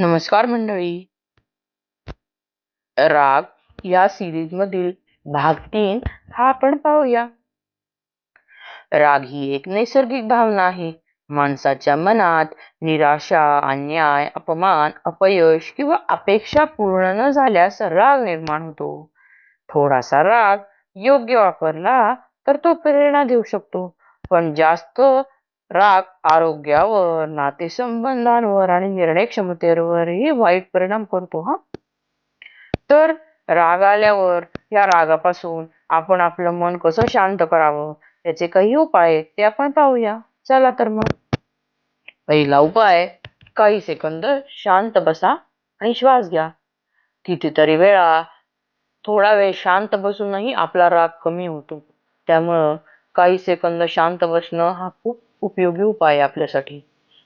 नमस्कार मंडळी. राग या सिरीज मधील भाग तीन हा आपण पाहूया. राग ही एक नैसर्गिक भावना आहे. माणसाच्या मनात निराशा अन्याय अपमान अपयश किंवा अपेक्षा पूर्ण न झाल्यास राग निर्माण होतो. थोडासा राग योग्य वापरला तर तो प्रेरणा देऊ शकतो. पण जास्त राग आरोग्यावर नातेसंबंधांवर आणि निर्णय क्षमतेवरही वाईट परिणाम करतो हा. तर राग आल्यावर या रागापासून आपण आपलं मन कसं शांत करावं त्याचे काही उपाय आहेत ते आपण पाहूया. चला तर मग. पहिला उपाय काही सेकंद शांत बसा आणि श्वास घ्या. कितीतरी वेळा थोडा वेळ शांत बसूनही आपला राग कमी होतो. त्यामुळं काही सेकंद शांत बसणं हा खूप उपयोगी उपाय आहे आपल्यासाठी.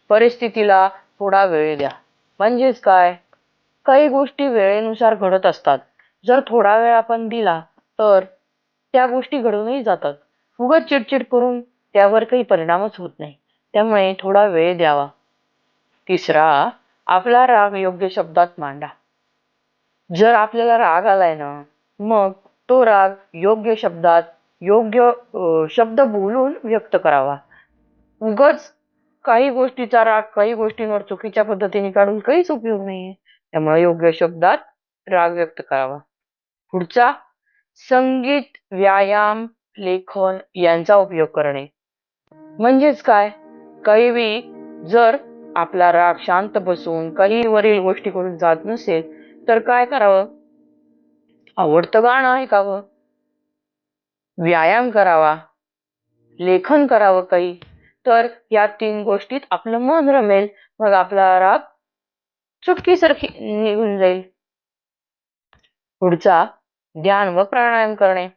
परिस्थितीला थोडा वेळ द्या. म्हणजेच काय? काही गोष्टी वेळेनुसार घडत असतात. जर थोडा वेळ आपण दिला तर त्या गोष्टी घडूनही जातात. उगाच चिडचिड करून त्यावर काही परिणामच होत नाही. त्यामुळे थोडा वेळ द्यावा. तिसरा आपला राग योग्य शब्दात मांडा. जर आपल्याला राग आलाय ना मग तो राग योग्य शब्दात योग्य शब्द बोलून व्यक्त करावा. उगच काही गोष्टीचा राग काही गोष्टींवर चुकीच्या पद्धतीने काढून काहीच उपयोग नाहीये. त्यामुळे योग्य शब्दात राग व्यक्त करावा. पुढचा संगीत व्यायाम लेखन यांचा उपयोग करणे. म्हणजेच काय? काही वेळी जर आपला राग शांत बसून काही वरील गोष्टी करून जात नसेल तर काय करावं? आवडतं गाणं ऐकावं. व्यायाम करावा. लेखन करावं काही. तर या तीन गोष्टीत आपलं मन रमेल. मग आपला राग चुटकीसारखी निघून जाईल. पुढचा ध्यान व प्राणायाम करणे.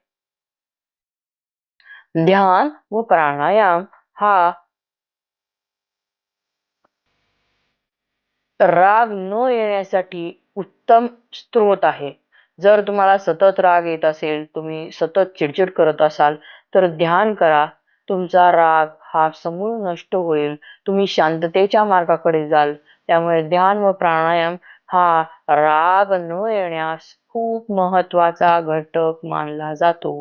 ध्यान व प्राणायाम हा राग न येण्यासाठी उत्तम स्रोत आहे. जर तुम्हाला सतत राग येत असेल तुम्ही सतत चिडचिड करत असाल तर ध्यान करा. तुमचा राग हा समूळ नष्ट होईल. तुम्ही शांततेच्या मार्गाकडे जाल. त्यामुळे ध्यान व प्राणायाम हा राग न येण्यास खूप महत्त्वाचा घटक मानला जातो.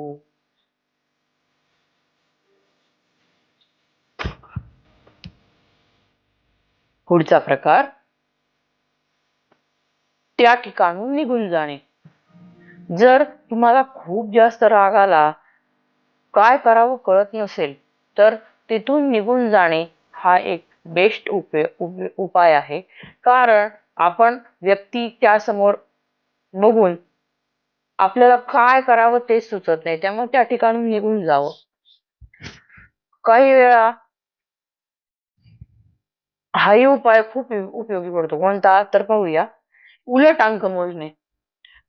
पुढचा प्रकार. त्या ठिकाणून निघून जाणे. जर तुम्हाला खूप जास्त राग आला काय करावं कळत नसेल तर तिथून निघून जाणे हा एक बेस्ट उप उपाय आहे. कारण आपण व्यक्ती त्यासमोर बघून आपल्याला काय करावं ते सुचत नाही. त्यामुळे त्या ठिकाणून निघून जावं. काही वेळा हाही उपाय खूप उपयोगी पडतो. कोणता? तर पाहूया. उलट अंक मोजणे.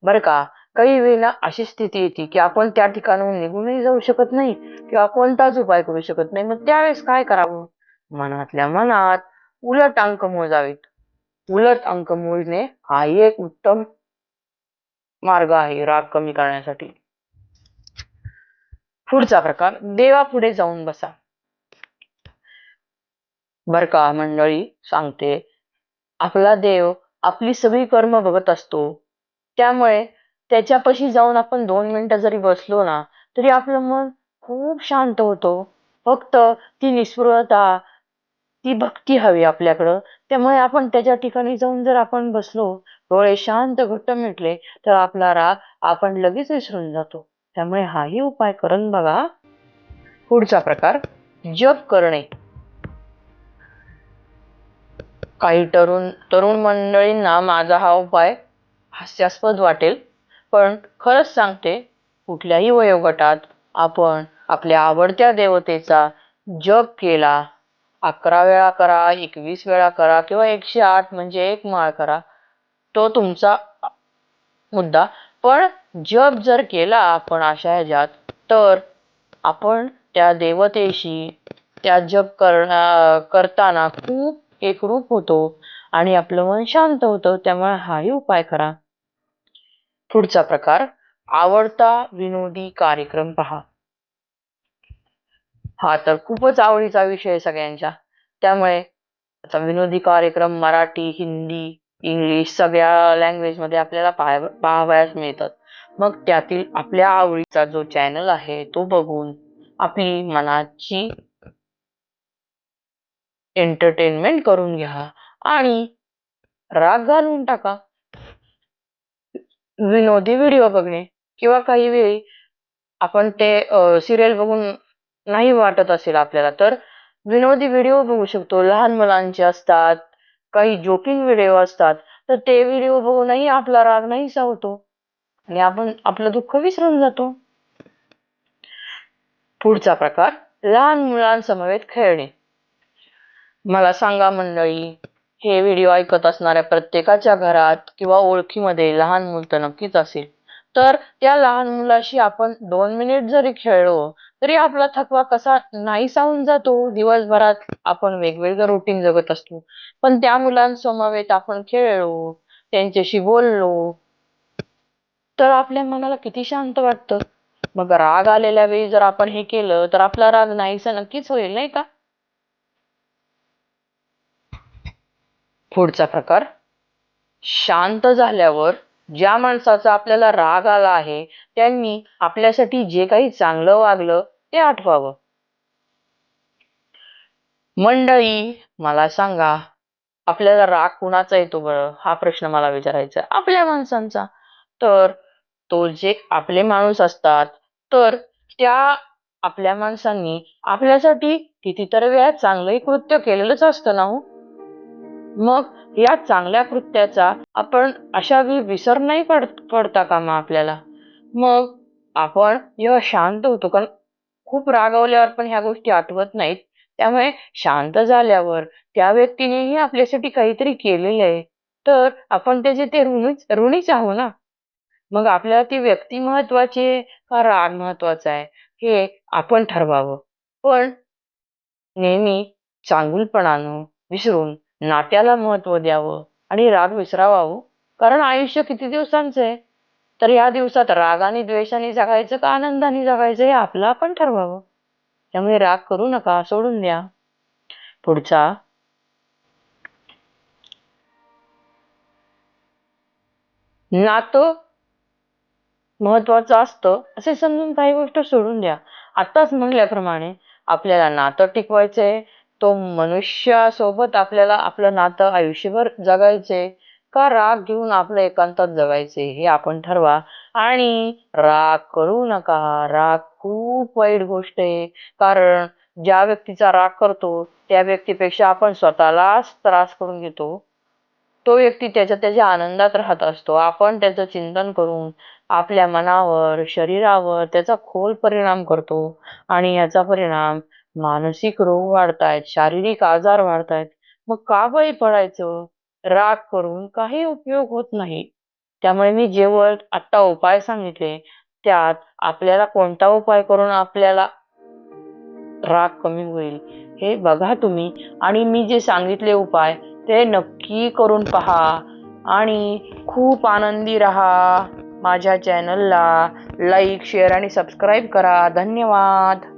बरं का? काही वेळेला अशी स्थिती येते की आपण त्या ठिकाणाहून निघूनही जाऊ शकत नाही किंवा कोणताच उपाय करू शकत नाही. मग त्यावेळेस काय करावं? मनातल्या मनात उलट अंक मोजावेत. उलट अंक मोजणे हा एक उत्तम मार्ग आहे राग कमी करण्यासाठी. पुढचा प्रकार देवापुढे जाऊन बसा. बर का मंडळी सांगते. आपला देव आपली सगळी कर्म बघत असतो. त्यामुळे त्याच्यापाशी जाऊन आपण दोन मिनिटं जरी बसलो ना तरी आपलं मन खूप शांत होतो. फक्त ती निस्पृहता ती भक्ती हवी आपल्याकडं. त्यामुळे आपण त्याच्या ठिकाणी जाऊन जर आपण बसलो डोळे शांत घट्ट मिटले तर आपला राग आपण लगेच विसरून जातो. त्यामुळे हाही उपाय करून बघा. पुढचा प्रकार जप करणे. काही तरुण तरुण मंडळींना माझा हा उपाय हास्यास्पद वाटेल. पण खरंच सांगते कुठल्याही वयोगटात आपण आपल्या आवडत्या देवतेचा जप केला अकरा वेळा करा एकवीस वेळा करा किंवा एकशे आठ म्हणजे एक माळ करा तो तुमचा मुद्दा. पण जप जर केला आपण अशा ह्याच्यात तर आपण त्या देवतेशी त्या जप करणा करताना खूप एकरूप होतो आणि आपलं मन शांत होतं त्यामुळे हाही उपाय करा. पुढचा प्रकार आवडता विनोदी कार्यक्रम पहा. हा तर खूपच आवडीचा विषय सगळ्यांच्या. त्यामुळे आता विनोदी कार्यक्रम मराठी हिंदी इंग्लिश सगळ्या लँग्वेजमध्ये आपल्याला पाहावयास मिळतात. मग त्यातील आपल्या आवडीचा जो चॅनल आहे तो बघून आपली मनाची एंटरटेनमेंट करून घ्या. आणि राग घालून टाका. विनोदी व्हिडिओ बघणे किंवा काही वेळी आपण ते सिरियल बघून नाही वाटत असेल आपल्याला तर विनोदी व्हिडिओ बघू शकतो. लहान मुलांचे असतात काही जोकिंग व्हिडिओ असतात तर ते व्हिडिओ बघूनही आपला राग नाही होतो आणि आपण आपलं दुःख विसरून जातो. पुढचा प्रकार लहान मुलांसमवेत खेळणे. मला सांगा मंडळी हे व्हिडिओ ऐकत असणाऱ्या प्रत्येकाच्या घरात किंवा ओळखीमध्ये लहान मुल तर नक्कीच असेल. तर त्या लहान मुलाशी आपण दोन मिनिट जरी खेळलो तरी आपला थकवा कसा नाही सावून जातो? दिवसभरात आपण वेगवेगळं रुटीन जगत असतो. पण त्या मुलांसमवेत आपण खेळलो त्यांच्याशी बोललो तर आपल्या मनाला किती शांत वाटतं? मग राग आलेल्या वेळी जर आपण हे केलं तर आपला राग नाहीसा नक्कीच होईल नाही का? पुढचा प्रकार. शांत झाल्यावर ज्या माणसाचा आपल्याला राग आला आहे त्यांनी आपल्यासाठी जे काही चांगलं वागलं ते आठवावं. मंडळी मला सांगा आपल्याला राग कुणाचा येतो बरं? हा प्रश्न मला विचारायचा आपल्या माणसांचा. तर तो जे आपले माणूस असतात तर त्या आपल्या माणसांनी आपल्यासाठी कितीतरी वेळा चांगलंही कृत्य केलेलंच असतं ना हो? मग या चांगल्या कृत्याचा आपण अशा वेळी विसर नाही पड पडता कामा आपल्याला? मग आपण जेव्हा शांत होतो कारण खूप रागवल्यावर पण ह्या गोष्टी आठवत नाहीत त्यामुळे शांत झाल्यावर त्या व्यक्तीनेही आपल्यासाठी काहीतरी केलेलं आहे. तर आपण त्याचे ते ऋणीच ऋणीच आहो ना? मग आपल्याला ती व्यक्ती महत्वाची आहे का राग महत्त्वाचा आहे? हे आपण ठरवावं. पण नेहमी चांगुलपणानं विसरून नात्याला महत्त्व द्यावं आणि राग विसरावावं? कारण आयुष्य किती दिवसांचं? आहे तर या दिवसात रागाने द्वेषाने जगायचं का आनंदाने जगायचं हे आपलं आपण ठरवावं. त्यामुळे राग करू नका सोडून द्या. पुढचा. नातं महत्वाचं असतं असे समजून काही गोष्ट सोडून द्या. आताच म्हणल्याप्रमाणे आपल्याला नातं टिकवायचंय तो मनुष्यासोबत आपल्याला आपलं नातं आयुष्यभर जगायचंय का? राग घेऊन आपलं एकांतात जगायचे हे आपण ठरवा. आणि राग करू नका. राग खूप वाईट गोष्ट आहे. कारण ज्या व्यक्तीचा राग करतो त्या व्यक्तीपेक्षा आपण स्वतःलाच त्रास करून घेतो. तो व्यक्ती त्याच्या त्याच्या आनंदात राहत असतो. आपण त्याचं चिंतन करून आपल्या मनावर शरीरावर त्याचा खोल परिणाम करतो. आणि याचा परिणाम मानसिक रोग वाढतायत शारीरिक आजार वाढतायत. मग का बळी पडायचं? राग करून काही उपयोग होत नाही. त्यामुळे मी जेवळ आता उपाय सांगितले त्यात आपल्याला कोणता उपाय करून आपल्याला राग कमी होईल हे बघा तुम्ही. आणि मी जे सांगितले उपाय ते नक्की करून पहा. आणि खूप आनंदी राहा माझ्या चॅनलला. लाईक शेअर आणि सबस्क्राईब करा. धन्यवाद.